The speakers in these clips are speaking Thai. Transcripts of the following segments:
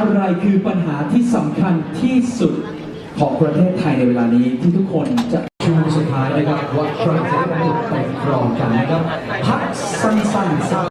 อะไรคือปัญหาที่สำคัญที่สุดของประเทศไทยในเวลานี้ที่ทุกคนจะชูสุดท้ายนะครับว่าใครจะได้เป็นครองกันนะครับพักสั้นๆสัก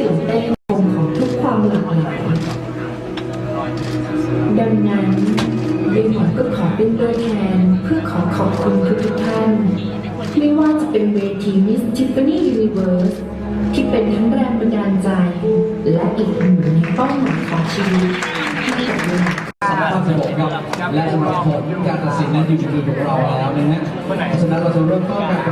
แนนเพื่อขอขอบคุณทุกท่าน ไม่ว่าจะเป็นเวทีมิสทิฟฟานี่ยูนิเวิร์สที่เป็นทั้งแรงบันดาลใจ และอีกหนึ่งในเป้าหมายของชีวิตที่เกิดขึ้นครับและสมาคมการตัดสินนั้นอยู่ในมือของเราแล้วนะฮะเพราะฉะนั้นเราจะเริ่มต้นการ